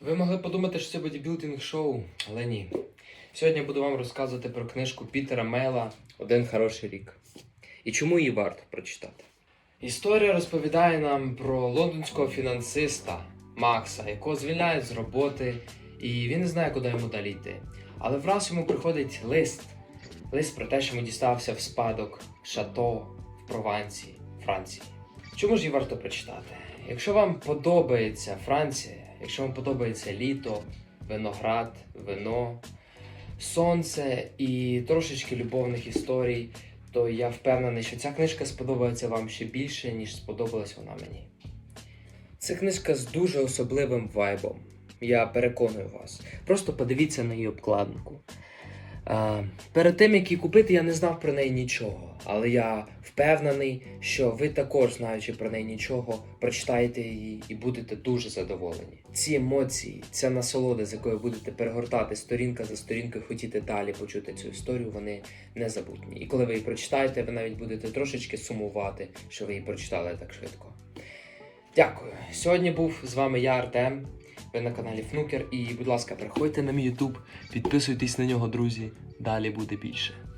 Ви могли подумати, що це бодібілдинг шоу, але ні. Сьогодні я буду вам розказувати про книжку Пітера Мела Один хороший рік. І чому її варто прочитати. Історія розповідає нам про лондонського фінансиста Макса, якого звільняють з роботи, і він не знає, куди йому далі йти. Але враз йому приходить лист. Лист про те, що йому дістався в спадок шато в Провансії, Франції. Чому ж її варто прочитати? Якщо вам подобається Франція, якщо вам подобається літо, виноград, вино, сонце і трошечки любовних історій, то я впевнений, що ця книжка сподобається вам ще більше, ніж сподобалась вона мені. Це книжка з дуже особливим вайбом. Я переконую вас. Просто подивіться на її обкладинку. Перед тим, як її купити, я не знав про неї нічого, але я впевнений, що ви також, знаючи про неї нічого, прочитаєте її і будете дуже задоволені. Ці емоції, ця насолода, з якою будете перегортати сторінка за сторінкою, хотіти далі почути цю історію, вони незабутні. І коли ви її прочитаєте, ви навіть будете трошечки сумувати, що ви її прочитали так швидко. Дякую. Сьогодні був з вами я, Артем. Ви на каналі Фнукер. І, будь ласка, приходьте на мій YouTube, підписуйтесь на нього, друзі. Далі буде більше.